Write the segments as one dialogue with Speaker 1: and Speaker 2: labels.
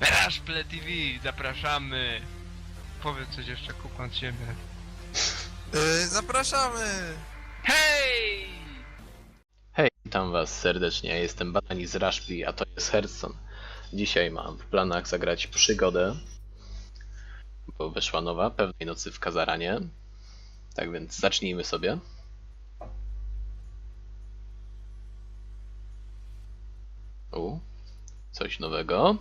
Speaker 1: Raszple TV, zapraszamy. Powiedz coś jeszcze, kupam ciebie.
Speaker 2: Yy, zapraszamy!
Speaker 1: Hej!
Speaker 3: Hej, witam was serdecznie, ja jestem Banani z Rashpi, a to jest Hearthstone. Dzisiaj mam w planach zagrać przygodę, bo wyszła nowa, pewnej nocy w Kazaranie. Tak więc zacznijmy sobie. U, coś nowego.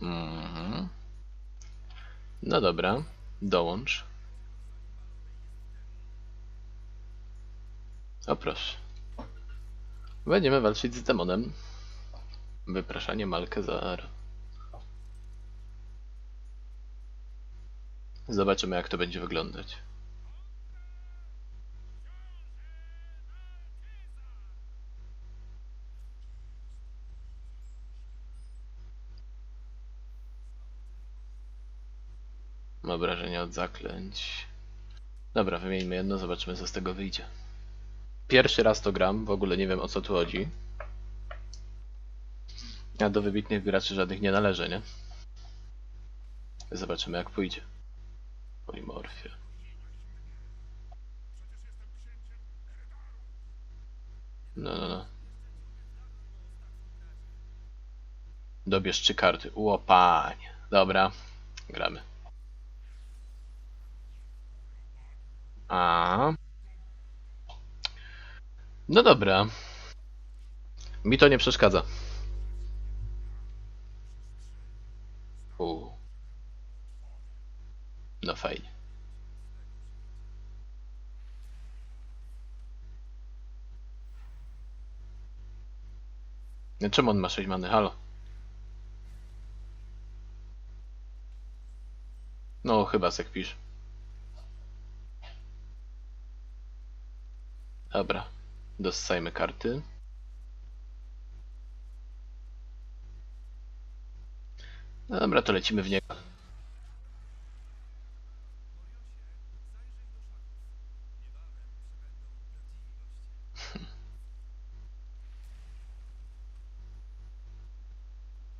Speaker 3: Mhm. No dobra, dołącz. O proszę. Będziemy walczyć z demonem. Wypraszanie Malkezar. Zobaczymy jak to będzie wyglądać. Obrażenia od zaklęć. Dobra, wymieńmy jedno, zobaczymy co z tego wyjdzie. Pierwszy raz to gram, w ogóle nie wiem o co tu chodzi. Ja do wybitnych graczy żadnych nie należę, nie? Zobaczymy jak pójdzie. Polimorfia. No, no, no. Dobierz trzy karty. Łopanie. Dobra, gramy. A. No dobra. Mi to nie przeszkadza. U. No fajnie. No czemu on ma 6 many? Halo. No chyba sekpisz. Dobra, dossajmy karty. No dobra, to lecimy w niego.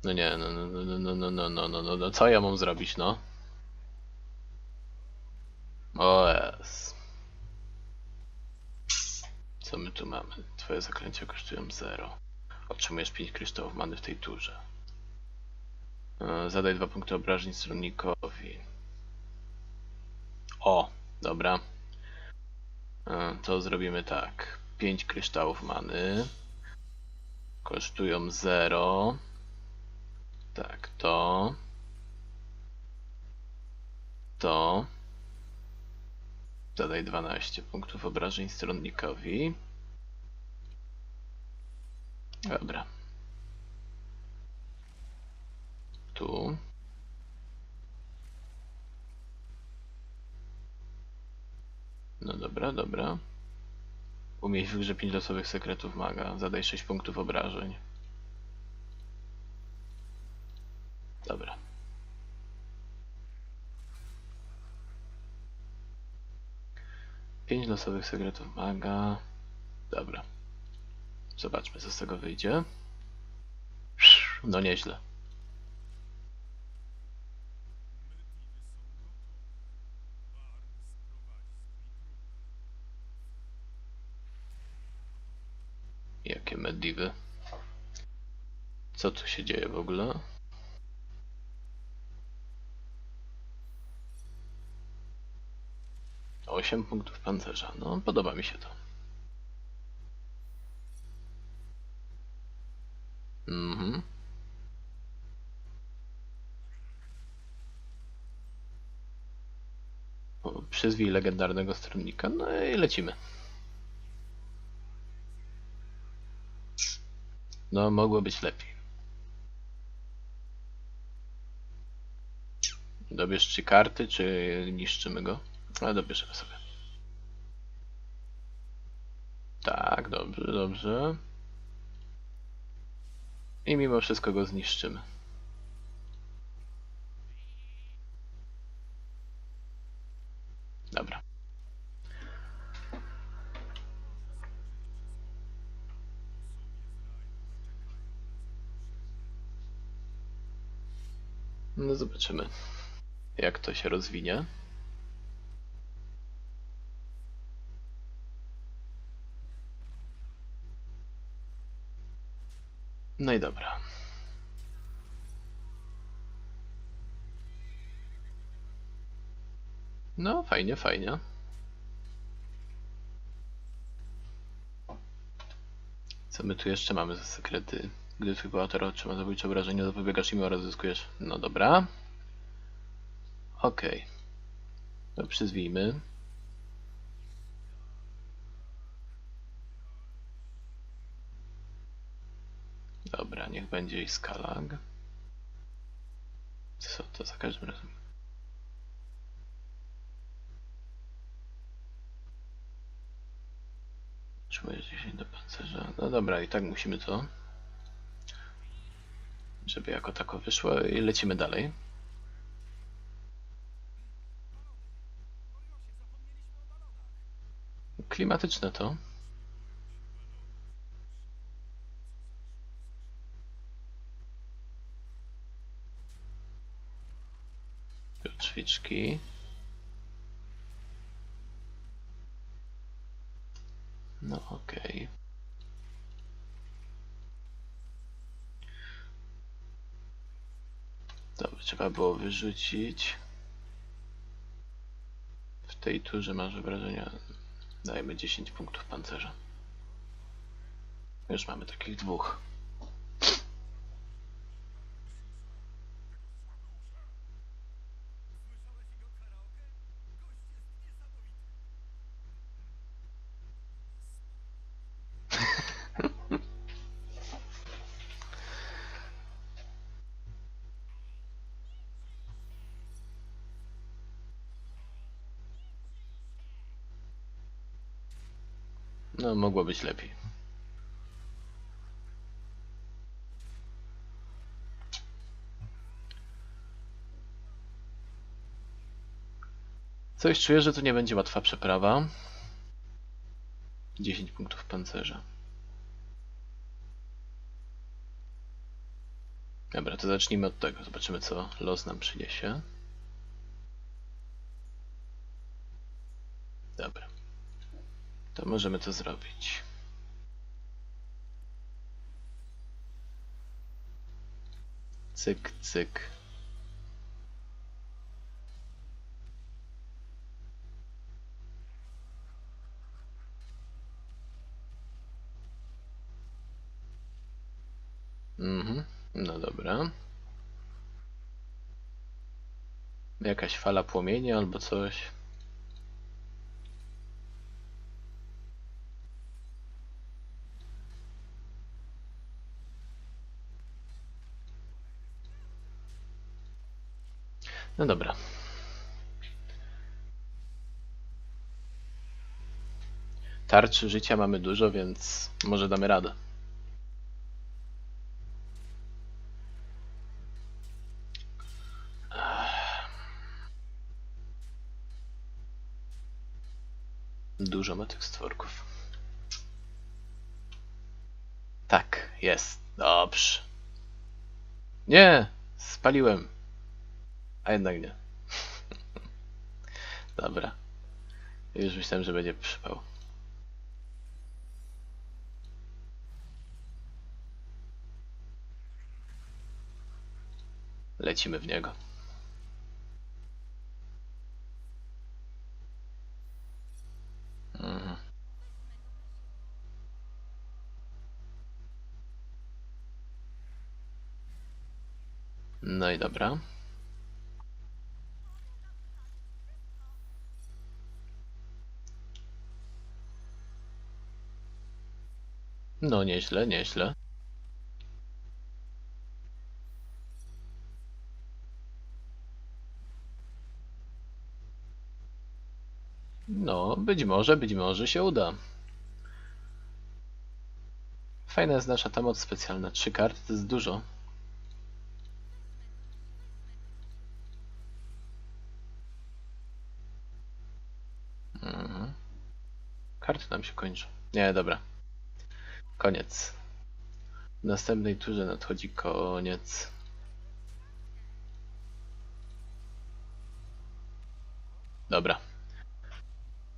Speaker 3: No nie, no, no, no, no, no, no, no, no, no, no, co ja mam zrobić, no? Twoje zaklęcia kosztują 0. Otrzymujesz 5 kryształów many w tej turze. E, Zadaj 2 punkty obrażeń stronnikowi. O, dobra. E, To zrobimy tak. 5 kryształów many. Kosztują 0. Tak, to. To. Zadaj 12 punktów obrażeń stronnnikowi. Dobra. Tu. No dobra, dobra. Umiej w grze 5 losowych sekretów maga. Zadaj 6 punktów obrażeń. Dobra. Pięć losowych sekretów maga. Dobra. Zobaczmy, co z tego wyjdzie. No nieźle. Jakie mediwy? Co tu się dzieje w ogóle? Osiem punktów pancerza. No, podoba mi się to. Mhm. Przyzwij legendarnego stronnika. No i lecimy. No, mogło być lepiej. Dobierz trzy karty, czy niszczymy go? Ale dobierzemy sobie. Tak, dobrze, dobrze. I mimo wszystko go zniszczymy. Dobra. No zobaczymy, jak to się rozwinie. No i dobra. No, fajnie, fajnie. Co my tu jeszcze mamy za sekrety? Gdy twój bohater otrzyma zabójcze obrażenie, zapobiegasz im oraz zyskujesz. No dobra. Okej. To przyzwijmy. Niech będzie i skalag. Co to za każdym razem? Trzymajesz 10 do pancerza. No dobra, i tak musimy to. Żeby jako tako wyszło i lecimy dalej. Klimatyczne to. Drzwiczki. No okej. Dobra, trzeba było wyrzucić. W tej turze masz wrażenia. Dajmy 10 punktów pancerza. Już mamy takich dwóch. No, mogło być lepiej. Coś czuję, że tu nie będzie łatwa przeprawa. 10 punktów pancerza. Dobra, to zacznijmy od tego. Zobaczymy, co los nam przyniesie. Dobra. To możemy to zrobić. Cyk, cyk. Mhm, no dobra. Jakaś fala płomienia albo coś. No dobra. Tarczy życia mamy dużo, więc może damy radę. Dużo ma tych stworków. Tak, jest. Dobrze. Nie! Spaliłem. A jednak nie. Dobra. Już myślałem, że będzie przypał. Lecimy w niego. Mhm. No i dobra. No nieźle, nieźle. No, być może, być może się uda. Fajna jest nasza ta moc specjalna. Trzy karty to jest dużo. Mhm. Karty nam się kończą. Nie, dobra. Koniec. W następnej turze nadchodzi koniec. Dobra.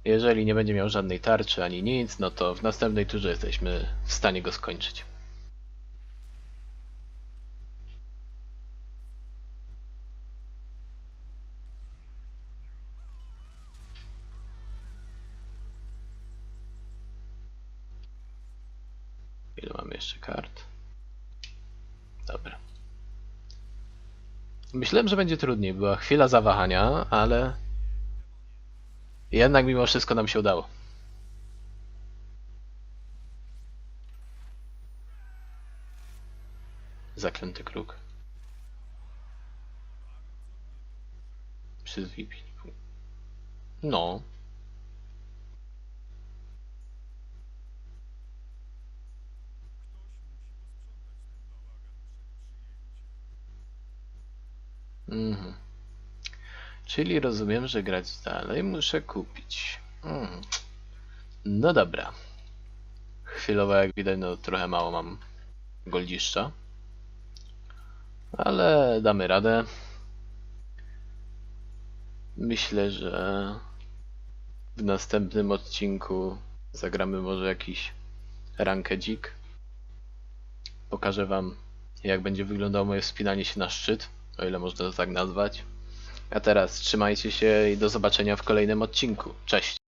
Speaker 3: Jeżeli nie będzie miał żadnej tarczy ani nic, no to w następnej turze jesteśmy w stanie go skończyć. Myślałem, że będzie trudniej. Była chwila zawahania, ale jednak mimo wszystko nam się udało. Zaklęty kruk. Przez. No. Mhm. Czyli rozumiem, że grać dalej muszę kupić. Mm. No dobra. Chwilowo jak widać, no trochę mało mam goldziszcza. Ale damy radę. Myślę, że w następnym odcinku zagramy może jakiś rankedzik. Pokażę wam jak będzie wyglądało moje wspinanie się na szczyt, o ile można to tak nazwać. A teraz trzymajcie się i do zobaczenia w kolejnym odcinku. Cześć!